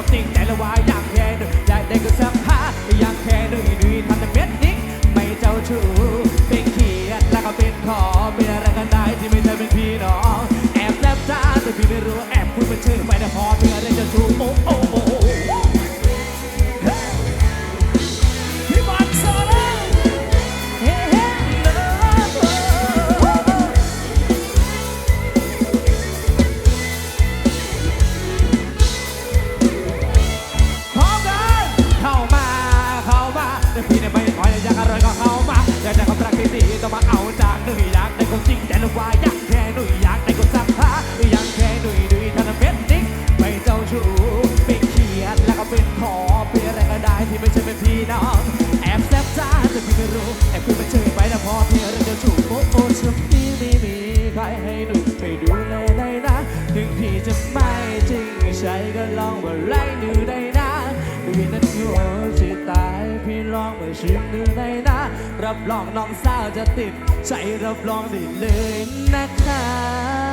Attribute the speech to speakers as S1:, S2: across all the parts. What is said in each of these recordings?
S1: ความจริงใจละวายอย่างแค่นึงอยาได้ก็สักพัาอย่างแค่
S2: ห
S1: นึ่งดีทำแต่เม็ดนิกไม่เจ้าชู้เป็นเขียดแล้วก็เป็นขอไม่นอะไรกันได้ที่ไม่ใช่เป็นพี่น้องแอบแลบตาแต่
S2: พี่
S3: ไม่รู้แอบคุยมันชื่อ
S2: ไปแต่พอเพื่อได้จะชูปุ๊บ รับรองน้
S3: องสาวจะติด ใจ
S2: รับรองได้เลยนะคะ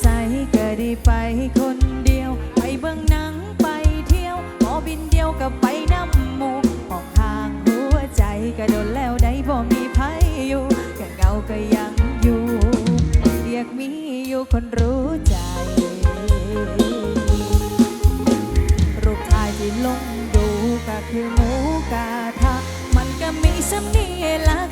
S3: ใส่ก็ได้ไปคนเดียว ไปเบื้งหนังไปเที่ยวหอบินเดียวกับไปน้ำหมูอองทางหัวใจก็โดนแล้วได้บ่มีไพ่อยู่ก่เงาก็ยังอยู่ เรียกมีอยู่คนรู้ใจ รูปถ่ายที่ลงดูก็คือหมูกาทะมันก็มีสำเนีย
S2: ง